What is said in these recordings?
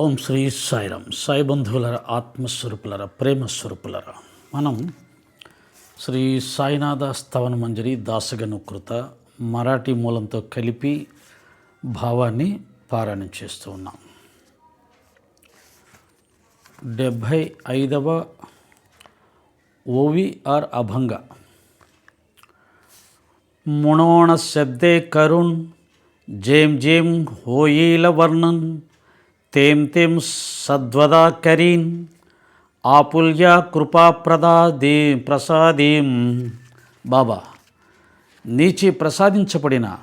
ఓం శ్రీ సాయిరామ్ సాయి బంధువులర ఆత్మస్వరూపులర ప్రేమస్వరూపులర. మనం శ్రీ సాయినాథ స్థవన మంజరి దాసగను కృత మరాఠీ మూలంతో కలిపి భావాన్ని పారాయణం చేస్తూ ఉన్నాం. డెబ్భై ఐదవ ఓవిఆర్ అభంగ. ముణోణ శబ్దే కరుణ్ జేం జేం హోయీల వర్ణన్ తేం తేం సద్వదా కరీం ఆపుల్య కృపాప్రదాదే ప్రసాదీం బాబా నీచే ప్రసాదించబడిన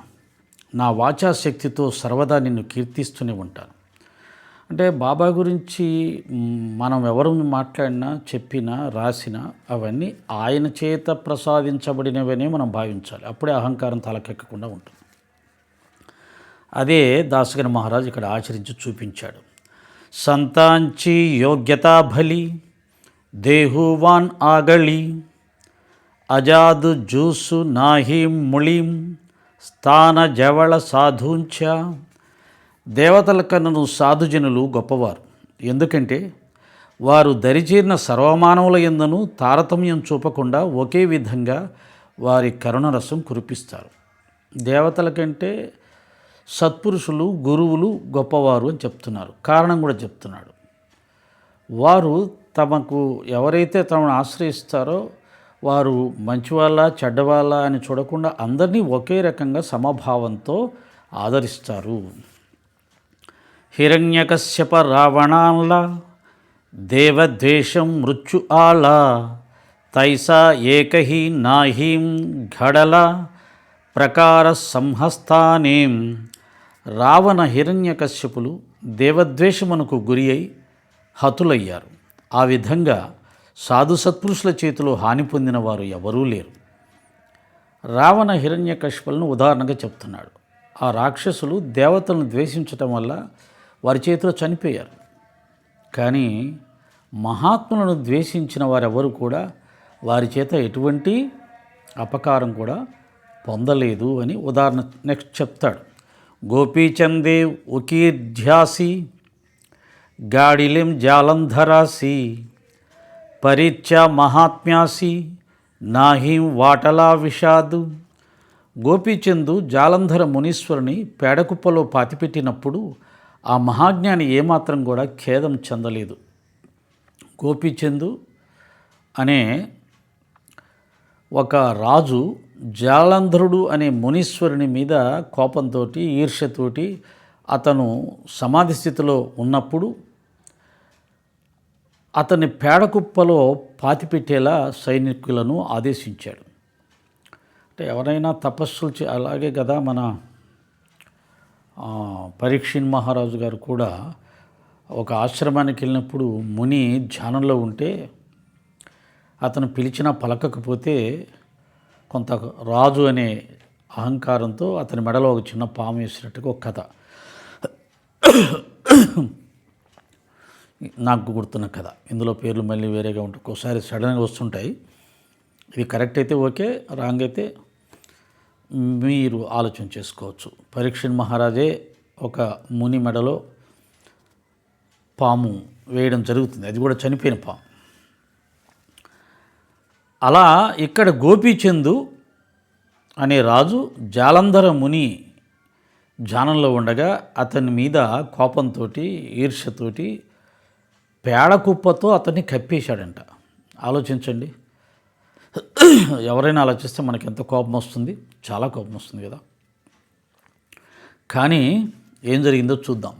నా వాచాశక్తితో సర్వదా నిన్ను కీర్తిస్తూనే ఉంటాను అంటే బాబా గురించి మనం ఎవరు మాట్లాడినా చెప్పినా రాసినా అవన్నీ ఆయన చేత ప్రసాదించబడినవనే మనం భావించాలి. అప్పుడే అహంకారం తలకెక్కకుండా ఉంటుంది. అదే దాసగన మహారాజు ఇక్కడ ఆచరించి చూపించాడు. సంతాంచి యోగ్యతా బలి దేహువాన్ ఆగళి అజాదు జూసు నాహీం ముళీం స్థాన జవళ సాధుంచ. దేవతల కన్నను సాధుజనులు గొప్పవారు. ఎందుకంటే వారు దరిచేరిన సర్వమానవుల ఎందును తారతమ్యం చూపకుండా ఒకే విధంగా వారి కరుణరసం కురిపిస్తారు. దేవతల కంటే సత్పురుషులు గురువులు గొప్పవారు అని చెప్తున్నారు. కారణం కూడా చెప్తున్నాడు. వారు తమకు ఎవరైతే తమను ఆశ్రయిస్తారో వారు మంచివాళ్ళ చెడ్డవాళ్ళ అని చూడకుండా అందరినీ ఒకే రకంగా సమభావంతో ఆదరిస్తారు. హిరణ్యకశ్యప రావణాల దేవద్వేషం మృత్యు ఆళ తైసా ఏకహి నాహీం ఘడల ప్రకార సంహస్థానేం రావణ హిరణ్యకశ్యపులు దేవద్వేషమునకు గురి అయి హతులయ్యారు. ఆ విధంగా సాధు సత్పురుషుల చేతిలో హాని పొందిన వారు ఎవరూ లేరు. రావణ హిరణ్యకశ్యపులను ఉదాహరణగా చెప్తున్నాడు. ఆ రాక్షసులు దేవతలను ద్వేషించటం వల్ల వారి చేతిలో చనిపోయారు. కానీ మహాత్ములను ద్వేషించిన వారెవరు కూడా వారి చేత ఎటువంటి అపకారం కూడా పొందలేదు అని ఉదాహరణ నెక్స్ట్ చెప్తాడు. గోపీచందేవ్ ఉకీర్ధ్యాసి గాడిలిం జాలంధరాసి పరిచ మహాత్మ్యాసి నాహీం వాటలా విషాదు. గోపీచందు జాలంధర మునీశ్వరుని పేడకుప్పలో పాతిపెట్టినప్పుడు ఆ మహాజ్ఞాని ఏమాత్రం కూడా ఖేదం చెందలేదు. గోపీచందు అనే ఒక రాజు జాలంధరుడు అనే మునీశ్వరుని మీద కోపంతో ఈర్ష్యతోటి అతను సమాధి స్థితిలో ఉన్నప్పుడు అతని పేడకుప్పలో పాతిపెట్టేలా సైనికులను ఆదేశించాడు. అంటే ఎవరైనా తపస్సులు చే అలాగే కదా మన ఆ, పరీక్షిన్ మహారాజు గారు కూడా ఒక ఆశ్రమానికి వెళ్ళినప్పుడు ముని ధ్యానంలో ఉంటే అతను పిలిచినా పలకకపోతే కొంత రాజు అనే అహంకారంతో అతని మెడలో ఒక చిన్న పాము వేసినట్టుగా ఒక కథ. నాకు గుర్తున్న కథ. ఇందులో పేర్లు మళ్ళీ వేరేగా ఉంటాయి ఒకసారి సడన్గా వస్తుంటాయి. ఇది కరెక్ట్ అయితే ఓకే రాంగ్ అయితే మీరు ఆలోచన చేసుకోవచ్చు. పరీక్షణ్ మహారాజే ఒక ముని మెడలో పాము వేయడం జరుగుతుంది. అది కూడా చనిపోయిన పాము. అలా ఇక్కడ గోపీచందు అనే రాజు జాలంధర ముని జానంలో ఉండగా అతని మీద కోపంతో ఈర్ష్యతోటి పేడకుప్పతో అతన్ని కప్పేశాడంట. ఆలోచించండి. ఎవరైనా ఆలోచిస్తే మనకి ఎంత కోపం వస్తుంది? చాలా కోపం వస్తుంది కదా. కానీ ఏం జరిగిందో చూద్దాం.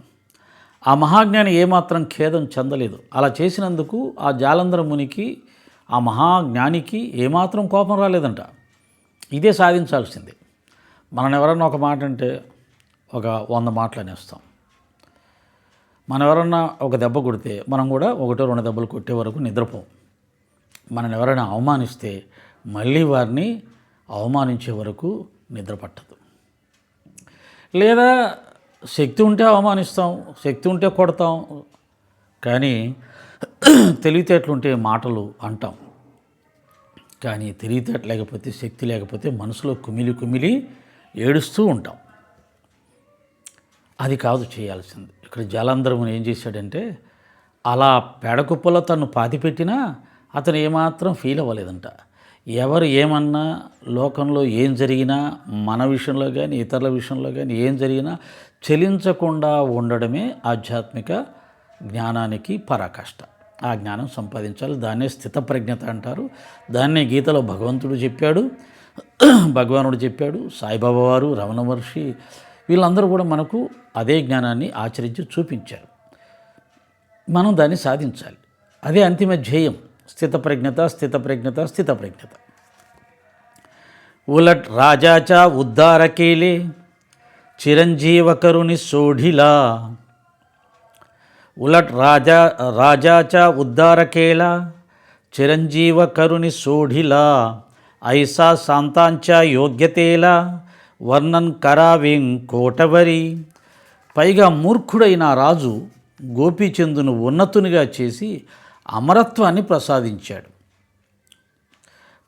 ఆ మహాజ్ఞాని ఏమాత్రం ఖేదం చెందలేదు. అలా చేసినందుకు ఆ జాలంధర మునికి ఆ మహాజ్ఞానికి ఏమాత్రం కోపం రాలేదంట. ఇదే సాధించాల్సింది. మనం ఎవరన్నా ఒక మాట అంటే ఒక వంద మాటలు అనేస్తాం. మనం ఎవరన్నా ఒక దెబ్బ కొడితే మనం కూడా ఒకటో రెండు దెబ్బలు కొట్టే వరకు నిద్రపోం. మనం ఎవరైనా అవమానిస్తే మళ్ళీ వారిని అవమానించే వరకు నిద్ర పట్టదు. లేదా శక్తి ఉంటే అవమానిస్తాం శక్తి ఉంటే కొడతాం. కానీ తెలివితేటలుంటే మాటలు అంటాం. కానీ తెలివితేట లేకపోతే శక్తి లేకపోతే మనసులో కుమిలి కుమిలి ఏడుస్తూ ఉంటాం. అది కాదు చేయాల్సింది. ఇక్కడ జలాంధ్రముని ఏం చేశాడంటే అలా పెడకుప్పలో తను పాతిపెట్టినా అతను ఏమాత్రం ఫీల్ అవ్వలేదంట. ఎవరు ఏమన్నా లోకంలో ఏం జరిగినా మన విషయంలో కానీ ఇతరుల విషయంలో కానీ ఏం జరిగినా చెలించకుండా ఉండడమే ఆధ్యాత్మిక జ్ఞానానికి పరాకాష్ట. ఆ జ్ఞానం సంపాదించాలి. దాన్నే స్థితప్రజ్ఞత అంటారు. దాన్నే గీతలో భగవంతుడు చెప్పాడు. భగవానుడు చెప్పాడు. సాయిబాబా వారు రమణ మహర్షి వీళ్ళందరూ కూడా మనకు అదే జ్ఞానాన్ని ఆచరించి చూపించారు. మనం దాన్ని సాధించాలి. అదే అంతిమ ధ్యేయం. స్థితప్రజ్ఞత స్థితప్రజ్ఞత స్థితప్రజ్ఞత. ఉలట్ రాజాచా ఉద్దారకేలే చిరంజీవకరుని సోఢిలా. ఉలట్ రాజా రాజాచా చిరంజీవ కరుని సోఢిలా ఐసా శాంతాంచ యోగ్యతేలా వర్ణన్ కరావేం కోటవరి. పైగా మూర్ఖుడైన రాజు గోపీచందును ఉన్నతునిగా చేసి అమరత్వాన్ని ప్రసాదించాడు.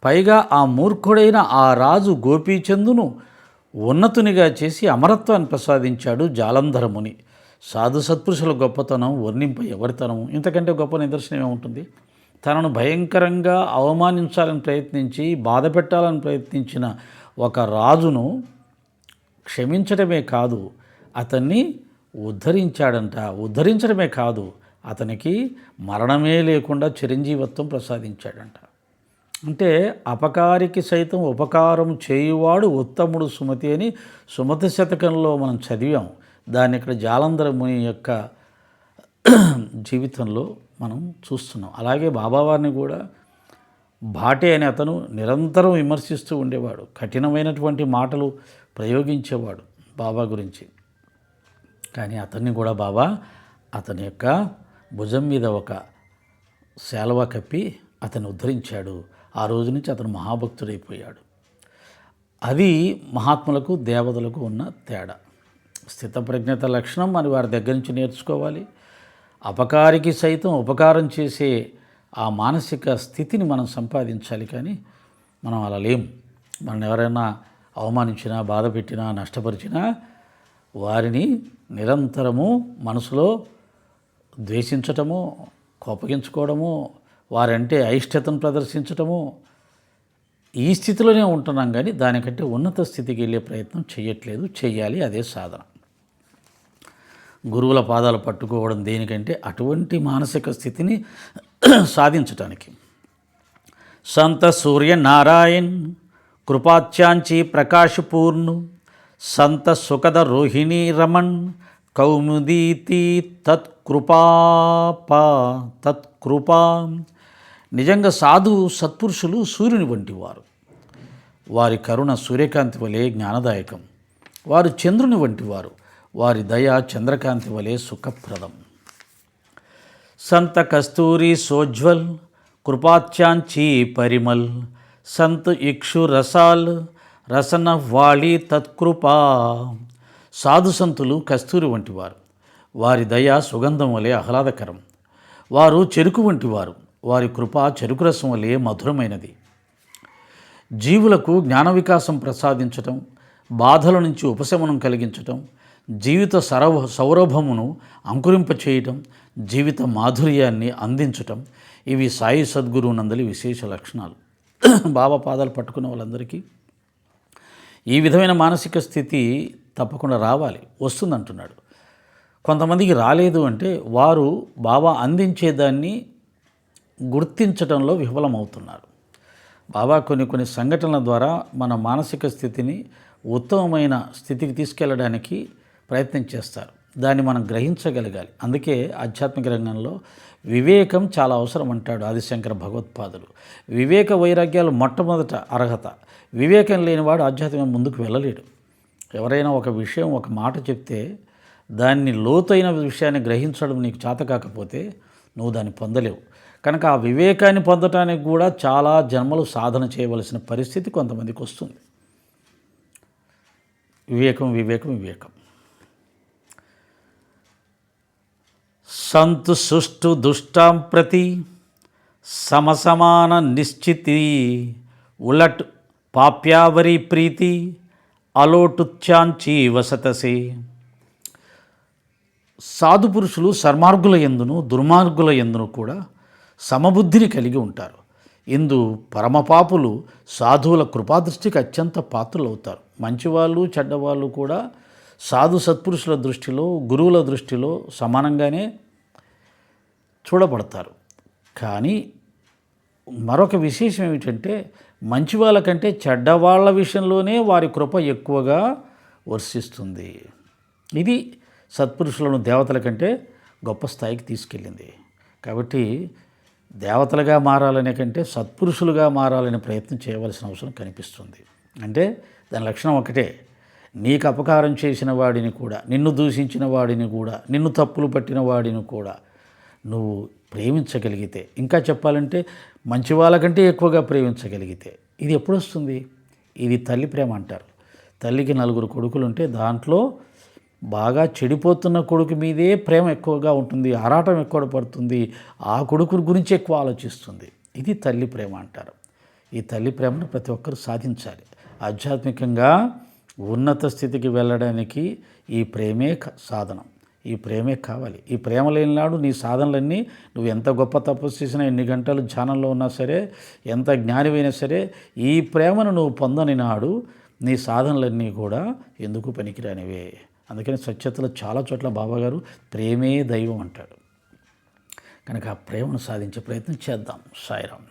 పైగా ఆ మూర్ఖుడైన ఆ రాజు గోపీచందును ఉన్నతునిగా చేసి అమరత్వాన్ని ప్రసాదించాడు జాలంధరముని సాధు సత్పురుషుల గొప్పతనం వర్ణింప ఎవరితనం ఇంతకంటే గొప్ప నిదర్శనం ఏముంటుంది? తనను భయంకరంగా అవమానించాలని ప్రయత్నించి బాధ పెట్టాలని ప్రయత్నించిన ఒక రాజును క్షమించడమే కాదు అతన్ని ఉద్ధరించాడంట. ఉద్ధరించడమే కాదు అతనికి మరణమే లేకుండా చిరంజీవత్వం ప్రసాదించాడంట. అంటే అపకారికి సైతం ఉపకారం చేయువాడు ఉత్తముడు సుమతి అని సుమతి శతకంలో మనం చదివాం. దాన్ని ఇక్కడ జాలంధర ముని యొక్క జీవితంలో మనం చూస్తున్నాం. అలాగే బాబావారిని కూడా భాటే అనే అతను నిరంతరం విమర్శిస్తూ ఉండేవాడు. కఠినమైనటువంటి మాటలు ప్రయోగించేవాడు బాబా గురించి. కానీ అతన్ని కూడా బాబా అతని యొక్క భుజం మీద ఒక శాలువ కప్పి అతను ఉద్ధరించాడు. ఆ రోజు నుంచి అతను మహాభక్తుడైపోయాడు. అది మహాత్ములకు దేవతలకు ఉన్న తేడా. స్థితప్రజ్ఞత లక్షణం మరి వారి దగ్గర నుంచి నేర్చుకోవాలి. అపకారికి సైతం ఉపకారం చేసే ఆ మానసిక స్థితిని మనం సంపాదించాలి కానీ మనం అలా లేం మనం ఎవరైనా అవమానించినా బాధ పెట్టినా నష్టపరిచినా వారిని నిరంతరము మనసులో ద్వేషించటము కోపగించుకోవడము వారంటే అయిష్టతను ప్రదర్శించటము ఈ స్థితిలోనే ఉంటున్నాం కానీ దానికంటే ఉన్నత స్థితికి వెళ్ళే ప్రయత్నం చేయట్లేదు చేయాలి అదే సాధన. గురువుల పాదాలు పట్టుకోవడం దేనికంటే అటువంటి మానసిక స్థితిని సాధించటానికి. సంత సూర్య నారాయణ్ కృపాచ్యాంచి ప్రకాశపూర్ణు సంత సుఖద రోహిణీ రమణ్ కౌముదీతి తత్కృపాపా తత్కృపా. నిజంగా సాధు సత్పురుషులు సూర్యుని వంటి వారు. వారి కరుణ సూర్యకాంతి వలె జ్ఞానదాయకం. వారు చంద్రుని వంటి వారు. వారి దయ చంద్రకాంతి వలె సుఖప్రదం. సంత కస్తూరి సోజ్వల్ కృపాచ్యాంచి పరిమల్ సంత్ ఇక్షు రసాల్ రసన వాళి తత్కృపా. సాధు సంతులు కస్తూరి వంటివారు వారి. దయ సుగంధం వలె ఆహ్లాదకరం. వారు చెరుకు వంటివారు వారి కృప చెరుకు రసం వలె మధురమైనది. జీవులకు జ్ఞాన వికాసం ప్రసాదించటం బాధల నుంచి ఉపశమనం కలిగించటం జీవిత సరవ సౌరభమును అంకురింపచేయటం జీవిత మాధుర్యాన్ని అందించటం ఇవి సాయి సద్గురువు నందలి విశేష లక్షణాలు. బాబా పాదాలు పట్టుకున్న వాళ్ళందరికీ ఈ విధమైన మానసిక స్థితి తప్పకుండా రావాలి వస్తుందంటున్నాడు. కొంతమందికి రాలేదు అంటే వారు బాబా అందించేదాన్ని గుర్తించడంలో విఫలమవుతున్నారు. బాబా కొన్ని కొన్ని సంఘటనల ద్వారా మన మానసిక స్థితిని ఉత్తమమైన స్థితికి తీసుకెళ్ళడానికి ప్రయత్నం చేస్తారు. దాన్ని మనం గ్రహించగలగాలి. అందుకే ఆధ్యాత్మిక రంగంలో వివేకం చాలా అవసరం అంటాడు ఆదిశంకర భగవత్పాదులు. వివేక వైరాగ్యాలు మొట్టమొదట అర్హత. వివేకం లేనివాడు ఆధ్యాత్మికం ముందుకు వెళ్ళలేడు. ఎవరైనా ఒక విషయం ఒక మాట చెప్తే దాన్ని లోతైన విషయాన్ని గ్రహించడం నీకు చేత కాకపోతే నువ్వు దాన్ని పొందలేవు. కనుక ఆ వివేకాన్ని పొందటానికి కూడా చాలా జన్మలు సాధన చేయవలసిన పరిస్థితి కొంతమందికి వస్తుంది. వివేకం వివేకం వివేకం. సంతు సుష్టు దుష్టాం ప్రతి సమసమాన నిశ్చితి ఉలట్ పాప్యావరి ప్రీతి అలోటుచ్చాంచి వసతసి. సాధు పురుషులు సన్మార్గుల ఎందును దుర్మార్గుల ఎందును కూడా సమబుద్ధిని కలిగి ఉంటారు. ఇందు పరమపాపులు సాధువుల కృపాదృష్టికి అత్యంత పాత్రలు అవుతారు మంచివాళ్ళు చెడ్డవాళ్ళు కూడా సాధు సత్పురుషుల దృష్టిలో గురువుల దృష్టిలో సమానంగానే చూడబడతారు. కానీ మరొక విశేషం ఏమిటంటే మంచి వాళ్ళకంటే చెడ్డవాళ్ళ విషయంలోనే వారి కృప ఎక్కువగా వర్షిస్తుంది. ఇది సత్పురుషులను దేవతల కంటే గొప్ప స్థాయికి తీసుకెళ్ళింది. కాబట్టి దేవతలుగా మారాలనే కంటే సత్పురుషులుగా మారాలనే ప్రయత్నం చేయవలసిన అవసరం కనిపిస్తుంది. అంటే దాని లక్షణం ఒకటే. నీకు అపకారం చేసిన వాడిని కూడా నిన్ను దూషించిన వాడిని కూడా నిన్ను తప్పులు పట్టిన వాడిని కూడా నువ్వు ప్రేమించగలిగితే ఇంకా చెప్పాలంటే మంచి వాళ్ళకంటే ఎక్కువగా ప్రేమించగలిగితే ఇది ఎప్పుడు వస్తుంది ఇది తల్లి ప్రేమ అంటారు. తల్లికి నలుగురు కొడుకులు ఉంటే దాంట్లో బాగా చెడిపోతున్న కొడుకు మీదే ప్రేమ ఎక్కువగా ఉంటుంది ఆరాటం ఎక్కువ పడుతుంది ఆ కొడుకు గురించి ఎక్కువ ఆలోచిస్తుంది. ఇది తల్లి ప్రేమ అంటారు. ఈ తల్లి ప్రేమను ప్రతి ఒక్కరు సాధించాలి. ఆధ్యాత్మికంగా ఉన్నత స్థితికి వెళ్ళడానికి ఈ ప్రేమే క- సాధనం. ఈ ప్రేమే కావాలి. ఈ ప్రేమ లేని నాడు నీ సాధనలన్నీ నువ్వు ఎంత గొప్ప తపస్సు చేసినా ఎన్ని గంటలు ధ్యానంలో ఉన్నా సరే ఎంత జ్ఞానివైనా సరే ఈ ప్రేమను నువ్వు పొందని నాడు నీ సాధనలన్నీ కూడా ఎందుకు పనికిరానివే? అందుకని స్వచ్ఛతలో చాలా చోట్ల బాబాగారు ప్రేమే దైవం అంటాడు కనుక ఆ ప్రేమను సాధించే ప్రయత్నం చేద్దాం. సాయిరామ్.